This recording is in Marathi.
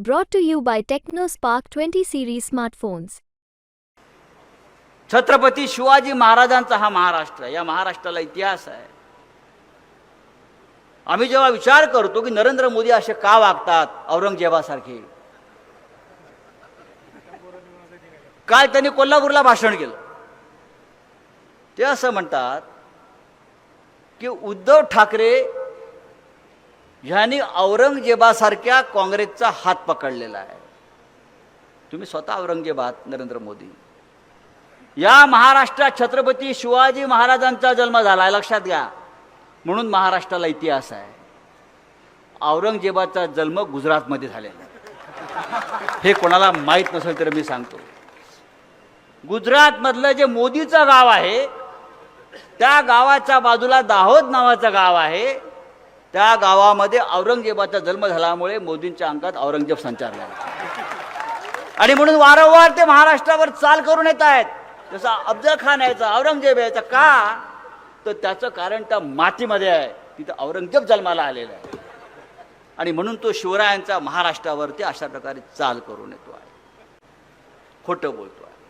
Brought to you by TechnoSpark 20 series smartphones. Chhatrapati Shivaji महाराजांचा हा महाराष्ट्र आहे. या महाराष्ट्राला इतिहास आहे. आम्ही जेव्हा विचार करतो की नरेंद्र मोदी असे का वागतात औरंगजेबासारखे? काय त्यांनी कोल्हापूरला भाषण केलं. ते असं म्हणतात की उद्धव ठाकरे ह्यानी औरंगजेबासारख्या काँग्रेसचा हात पकडलेला आहे. तुम्ही स्वतः औरंगजेब आहात नरेंद्र मोदी. या महाराष्ट्रात छत्रपती शिवाजी महाराजांचा जन्म झाला आहे लक्षात घ्या. म्हणून महाराष्ट्राला इतिहास आहे. औरंगजेबाचा जन्म गुजरातमध्ये झालेला आहे. हे कोणाला माहीत नसेल तर मी सांगतो. गुजरातमधलं जे मोदीचं गाव आहे त्या गावाच्या बाजूला दाहोद नावाचं गाव आहे. त्या गावामध्ये औरंगजेबाचा जन्म झाल्यामुळे मोदींच्या अंगात औरंगजेब संचारला. आणि म्हणून वारंवार ते महाराष्ट्रावर चाल करून येत आहेत. जसं अफजल खान यायचा औरंगजेब यायचा का? तर त्याचं कारण त्या मातीमध्ये आहे. तिथं औरंगजेब जन्माला आलेला आहे. आणि म्हणून तो शिवरायांचा महाराष्ट्रावरती अशा प्रकारे चाल करून येतो आहे. खोटं बोलतो आहे.